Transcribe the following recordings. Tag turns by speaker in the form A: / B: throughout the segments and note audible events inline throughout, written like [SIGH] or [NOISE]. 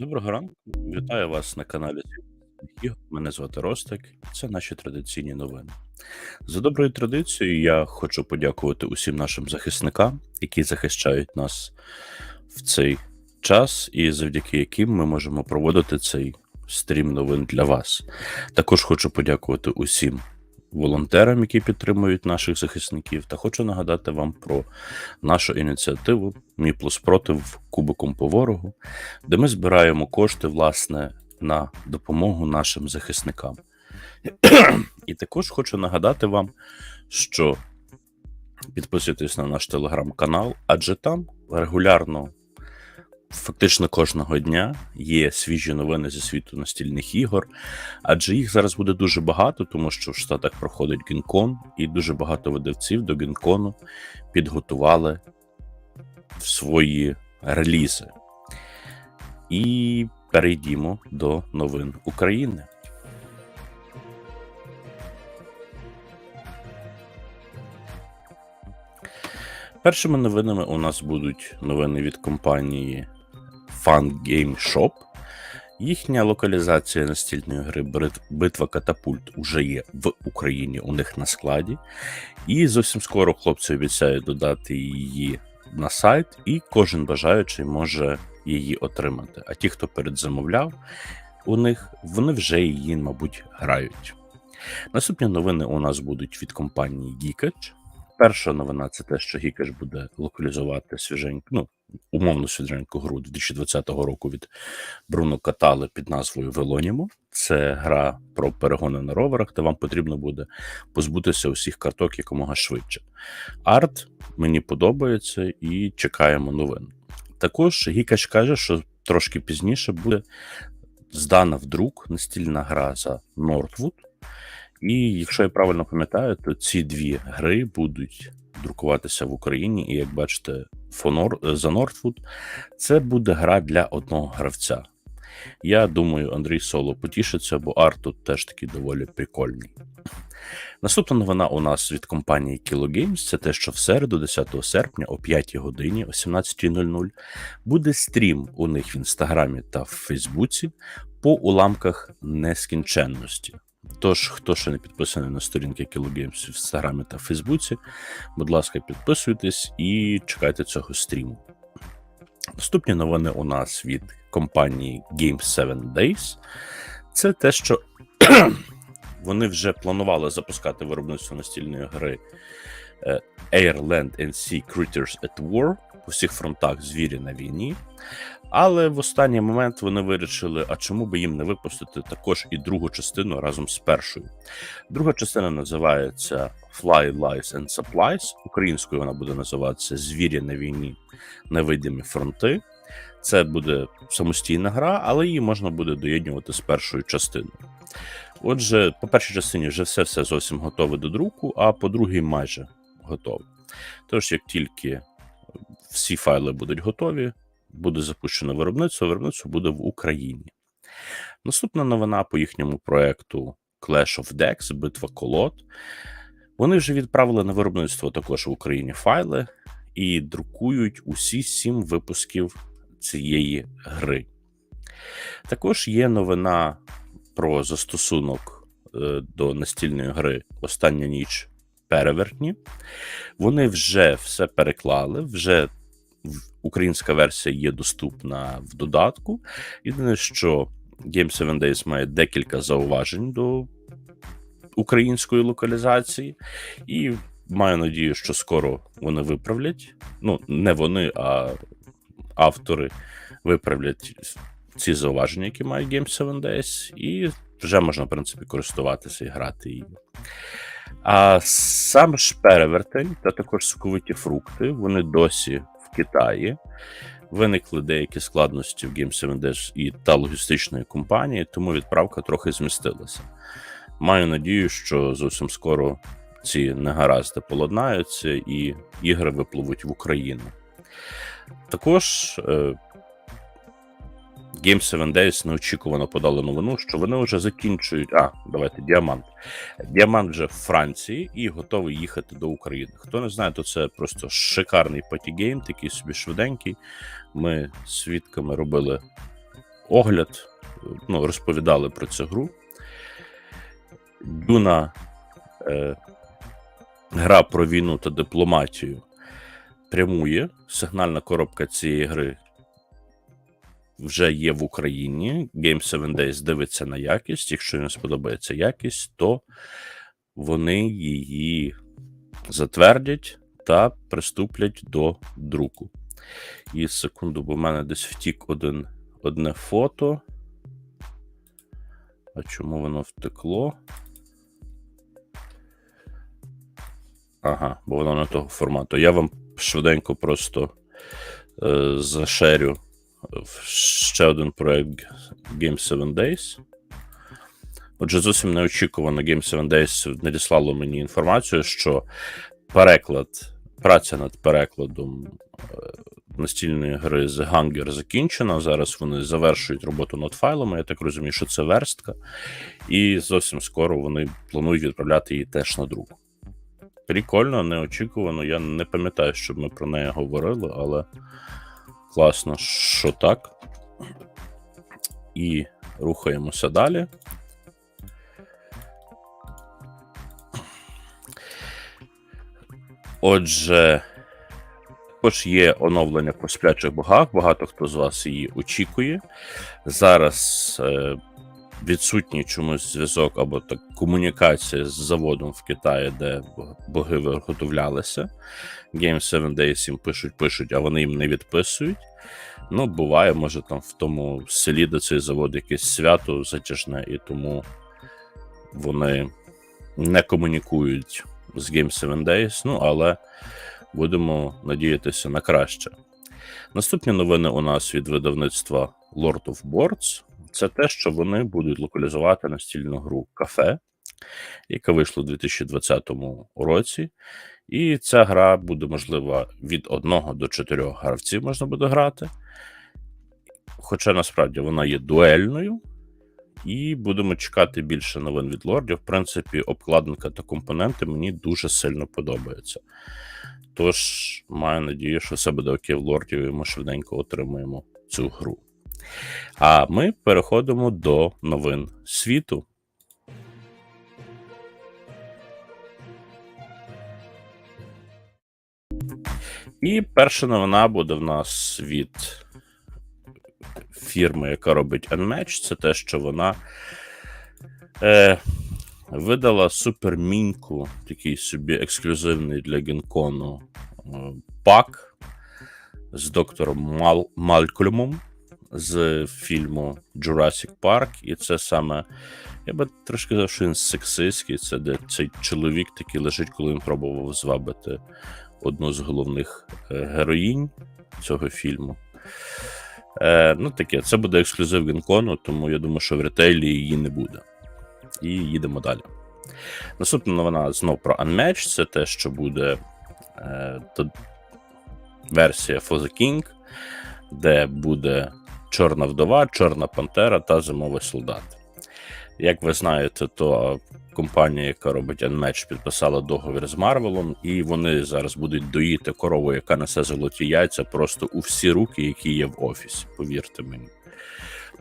A: Доброго ранку. Вітаю вас на каналі. Мене звати Ростик, і це наші традиційні новини. За доброю традицією, я хочу подякувати усім нашим захисникам, які захищають нас в цей час, і завдяки яким ми можемо проводити цей стрім новин для вас. Також хочу подякувати усім волонтерам, які підтримують наших захисників, та хочу нагадати вам про нашу ініціативу Мій плюс против кубиком по ворогу, де ми збираємо кошти власне на допомогу нашим захисникам. І також хочу нагадати вам, що підписуйтесь на наш телеграм-канал, адже там регулярно, фактично кожного дня, є свіжі новини зі світу настільних ігор, адже їх зараз буде дуже багато, тому що в Штатах проходить Гінкон, і дуже багато видавців до Гінкону підготували свої релізи. І перейдімо до новин України. Першими новинами у нас будуть новини від компанії Fun Game Shop. Їхня локалізація настільної гри Битва Катапульт уже є в Україні у них на складі. І зовсім скоро хлопці обіцяють додати її на сайт, і кожен бажаючий може її отримати. А ті, хто передзамовляв у них, вони вже її, мабуть, грають. Наступні новини у нас будуть від компанії Geekage. Перша новина це те, що Geekage буде локалізувати свіженьку, ну, умовно свіженьку гру 2020 року від Бруно Катали під назвою Велонімо. Це гра про перегони на роверах, де вам потрібно буде позбутися усіх карток якомога швидше. Арт мені подобається і чекаємо новин. Також Гікач каже, що трошки пізніше буде здана в друк настільна гра за Нортвуд. І якщо я правильно пам'ятаю, то ці дві гри будуть друкуватися в Україні. І як бачите, за Нортвуд це буде гра для одного гравця. Я думаю, Андрій Соло потішиться, бо арт тут теж такий доволі прикольний. Наступна новина у нас від компанії Kilo Games. Це те, що в середу, 10 серпня, о 5 годині, о 17.00, буде стрім у них в інстаграмі та в Фейсбуці по уламках нескінченності. Тож, хто ще не підписаний на сторінки Games в інстаграмі та Фейсбуці, будь ласка, підписуйтесь і чекайте цього стріму. Наступні новини у нас від компанії Game 7 Days. Це те, що [CLEARS THROAT] вони вже планували запускати виробництво настільної гри е, Air, and Sea Critters at War по всіх фронтах звірі на війні. Але в останній момент вони вирішили, а чому би їм не випустити також і другу частину разом з першою. Друга частина називається Fly, Lies and Supplies. Українською вона буде називатися Звірі на війні, невидимі фронти. Це буде самостійна гра, але її можна буде доєднувати з першою частиною. Отже, по першій частині вже все все зовсім готове до друку, а по другій майже готове. Тож, як тільки всі файли будуть готові, буде запущено виробництво, виробництво буде в Україні. Наступна новина по їхньому проекту Clash of Decks, битва колод. Вони вже відправили на виробництво також в Україні файли і друкують усі сім випусків цієї гри. Також є новина про застосунок е, до настільної гри Остання ніч перевертні. Вони вже все переклали, вже українська версія є доступна в додатку. Єдине, що Game 7 Days має декілька зауважень до української локалізації, і маю надію, що скоро вони виправлять. Ну, не вони, а автори виправлять ці зауваження, які має Game 7 Days, і вже можна, в принципі, користуватися і грати її. А сам ж перевертень та також соковиті фрукти, вони досі в Китаї. Виникли деякі складності в Game 7 Dash і та логістичної компанії, тому відправка трохи змістилася. Маю надію, що зовсім скоро ці негаразди поладнаються і ігри випливуть в Україну. Також е, Game 7 Days неочікувано подали новину, що вони вже закінчують. А, давайте діамант. Діамант вже в Франції і готовий їхати до України. Хто не знає, то це просто шикарний патігейм, такий собі швиденький. Ми свідками робили огляд, ну, розповідали про цю гру. Дюна е, гра про війну та дипломатію прямує. Сигнальна коробка цієї гри вже є в Україні. Game 7 Days дивиться на якість. Якщо їм сподобається якість, то вони її затвердять та приступлять до друку. І секунду, бо в мене десь втік один, одне фото. А чому воно втекло? Ага, бо воно не того формату. Я вам швиденько просто е, зашерю ще один проект Game 7 Days. Отже, зовсім неочікувано Game 7 Days надіслало мені інформацію, що переклад, праця над перекладом е, настільної гри The Hunger закінчена. Зараз вони завершують роботу над файлами. Я так розумію, що це верстка, і зовсім скоро вони планують відправляти її теж на друк. Прикольно, неочікувано. Я не пам'ятаю, щоб ми про неї говорили, але класно, що так. І рухаємося далі. Отже, також є оновлення по сплячих богах. Багато хто з вас її очікує. Зараз е, відсутній чомусь зв'язок або так комунікація з заводом в Китаї, де боги виготовлялися. Game 7 Days їм пишуть, пишуть, а вони їм не відписують. Ну, буває, може, там в тому селі, де цей завод якесь свято затяжне, і тому вони не комунікують з Game 7 Days, ну але будемо надіятися на краще. Наступні новини у нас від видавництва Lord of Boards. Це те, що вони будуть локалізувати настільну гру кафе, яка вийшла у 2020 році. І ця гра буде можлива від 1 до 4 гравців можна буде грати. Хоча насправді вона є дуельною, і будемо чекати більше новин від лордів. В принципі, обкладинка та компоненти мені дуже сильно подобаються. Тож, маю надію, що все буде окей в лордів, і ми швиденько отримаємо цю гру. А ми переходимо до новин світу. І перша новина буде в нас від фірми, яка робить Unmatch. Це те, що вона е, видала суперміньку, такий собі ексклюзивний для Гінкону е, пак з доктором Мал, Малькольмом з фільму Jurassic Park. І це саме, я би трошки сказав, що він сексистський. Це де цей чоловік такий лежить, коли він пробував звабити одну з головних е, героїнь цього фільму. Е, Ну, таке, це буде ексклюзив Гінкону, тому я думаю, що в ретейлі її не буде. І їдемо далі. Наступна новина знов про Unmatched. Це те, що буде е, версія For the King, де буде Чорна вдова, Чорна Пантера та Зимовий солдат. Як ви знаєте, то компанія, яка робить Unmatched, підписала договір з Марвелом, і вони зараз будуть доїти корову, яка несе золоті яйця, просто у всі руки, які є в офісі. Повірте мені.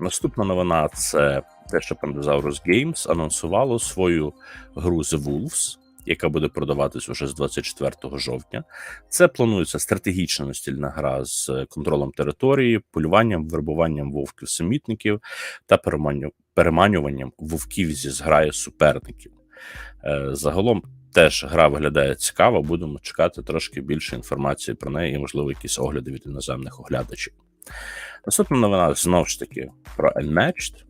A: Наступна новина це те, що Pandasaurus Games анонсувало свою гру The Wolves, яка буде продаватись уже з 24 жовтня. Це планується стратегічна настільна гра з контролем території, полюванням, вербуванням вовків-самітників та переманюванням вовків зі зграї суперників. Е, Загалом теж гра виглядає цікаво. Будемо чекати трошки більше інформації про неї і, можливо, якісь огляди від іноземних оглядачів. Наступна новина знову ж таки про Unmatched.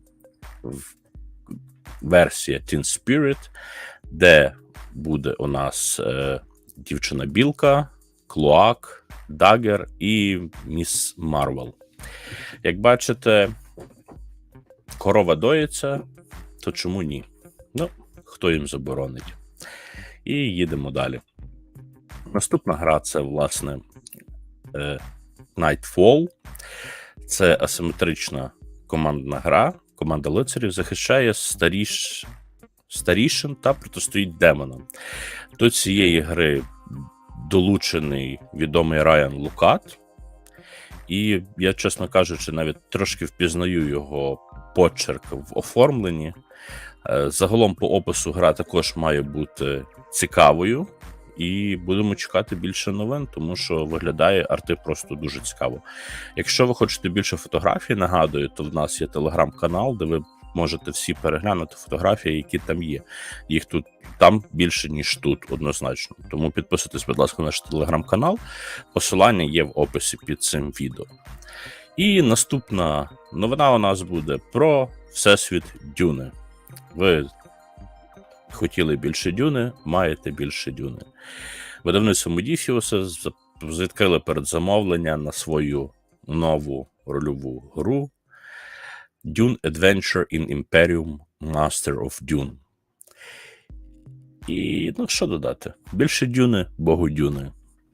A: Версія Teen Spirit, де буде у нас е, дівчина Білка, Клоак, Дагер і Міс Марвел. Як бачите, корова доїться, то чому ні? Ну, хто їм заборонить? І їдемо далі. Наступна гра це, власне, е, Nightfall. Це асиметрична командна гра. Команда лицарів захищає старіш... старішин та протистоїть демонам. До цієї гри долучений відомий Райан Лукат. І я, чесно кажучи, навіть трошки впізнаю його почерк в оформленні. Е, Загалом по опису гра також має бути цікавою, і будемо чекати більше новин, тому що виглядає арти просто дуже цікаво. Якщо ви хочете більше фотографій, нагадую, то в нас є телеграм-канал, де ви можете всі переглянути фотографії, які там є. Їх тут там більше, ніж тут, однозначно. Тому підписуйтесь, будь ласка, на наш телеграм-канал. Посилання є в описі під цим відео. І наступна новина у нас буде про Всесвіт Дюни. Ви хотіли більше дюни, маєте більше дюни. Видавництво Модіфіуса відкрили передзамовлення на свою нову рольову гру Dune Adventure in Imperium Master of Dune. І ну що додати? Більше дюни, богу дюни.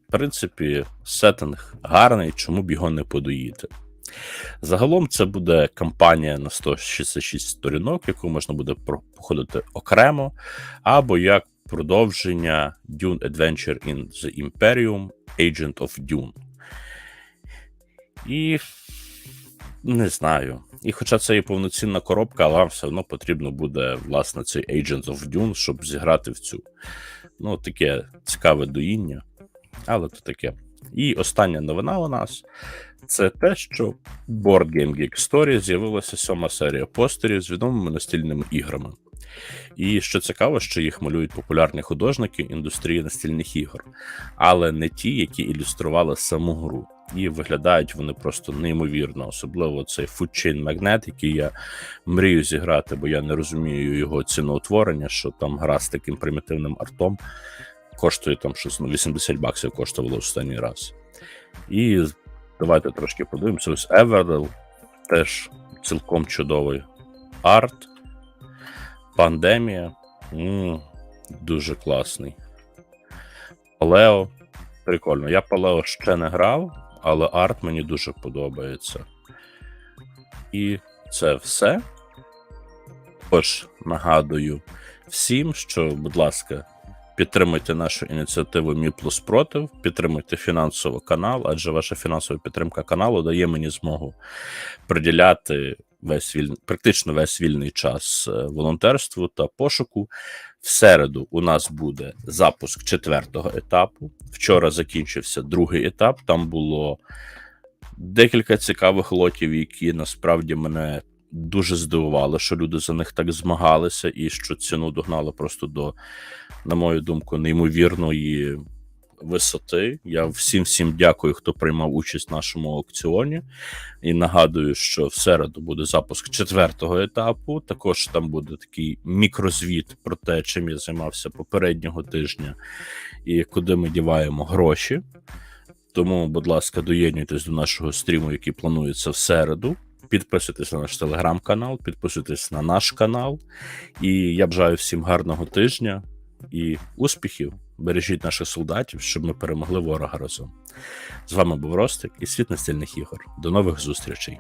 A: В принципі, сеттинг гарний, чому б його не подоїти. Загалом це буде кампанія на 166 сторінок, яку можна буде проходити окремо, або як продовження Dune Adventure in the Imperium Agent of Dune. І не знаю. І хоча це і повноцінна коробка, але вам все одно потрібно буде, власне, цей Agent of Dune, щоб зіграти в цю. Ну, таке цікаве доїння, але то таке. І остання новина у нас це те, що Board Game Geek Story з'явилася сьома серія постерів з відомими настільними іграми. І що цікаво, що їх малюють популярні художники індустрії настільних ігор, але не ті, які ілюстрували саму гру. І виглядають вони просто неймовірно, особливо цей Chain Magnet, який я мрію зіграти, бо я не розумію його ціноутворення, що там гра з таким примітивним артом коштує там щось ну, 80 баксів коштувало останній раз. І давайте трошки подивимося. Ось Everdell теж цілком чудовий арт. Пандемія. м дуже класний. Палео. Прикольно. Я Палео ще не грав, але арт мені дуже подобається. І це все. Тож нагадую всім, що, будь ласка, підтримуйте нашу ініціативу Мі плюс против, підтримуйте фінансово канал, адже ваша фінансова підтримка каналу дає мені змогу приділяти весь віль... практично весь вільний час е, волонтерству та пошуку. В середу у нас буде запуск четвертого етапу. Вчора закінчився другий етап. Там було декілька цікавих лотів, які насправді мене дуже здивували, що люди за них так змагалися, і що ціну догнали просто до, на мою думку, неймовірної висоти. Я всім всім дякую, хто приймав участь в нашому аукціоні. І нагадую, що в середу буде запуск четвертого етапу. Також там буде такий мікрозвіт про те, чим я займався попереднього тижня і куди ми діваємо гроші. Тому, будь ласка, доєднуйтесь до нашого стріму, який планується в середу. Підписуйтесь на наш телеграм-канал, підписуйтесь на наш канал. І я бажаю всім гарного тижня і успіхів. Бережіть наших солдатів, щоб ми перемогли ворога разом. З вами був Ростик і світ настільних ігор. До нових зустрічей.